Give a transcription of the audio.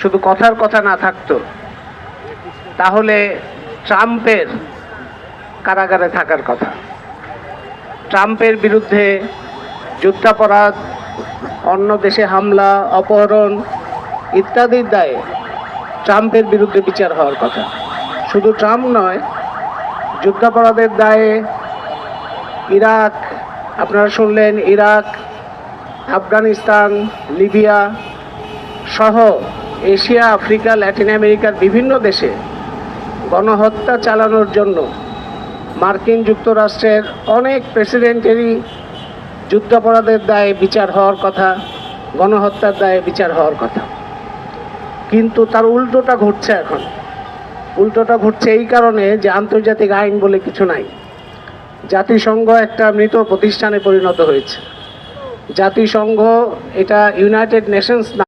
শুধু কথার কথা না থাকতো। তাহলে ট্রাম্পের কারাগারে থাকার কথা। ট্রাম্পের বিরুদ্ধে যুদ্ধাপরাধ, অন্য দেশে হামলা, অপহরণ ইত্যাদির দায়ে ট্রাম্পের বিরুদ্ধে বিচার হওয়ার কথা। শুধু ট্রাম্প নয়, যুদ্ধাপরাধের দায়ে ইরাক, আপনারা শুনলেন, ইরাক, আফগানিস্তান, লিবিয়া সহ এশিয়া, আফ্রিকা, ল্যাটিন আমেরিকার বিভিন্ন দেশে গণহত্যা চালানোর জন্য মার্কিন যুক্তরাষ্ট্রের অনেক প্রেসিডেন্টেরই যুদ্ধাপরাধের দায়ে বিচার হওয়ার কথা, গণহত্যার দায়ে বিচার হওয়ার কথা। কিন্তু তার উল্টোটা ঘটছে এখন। উল্টোটা ঘটছে এই কারণে যে আন্তর্জাতিক আইন বলে কিছু নাই। জাতিসংঘ একটা মৃত প্রতিষ্ঠানে পরিণত হয়েছে। জাতিসংঘ এটা ইউনাইটেড নেশনস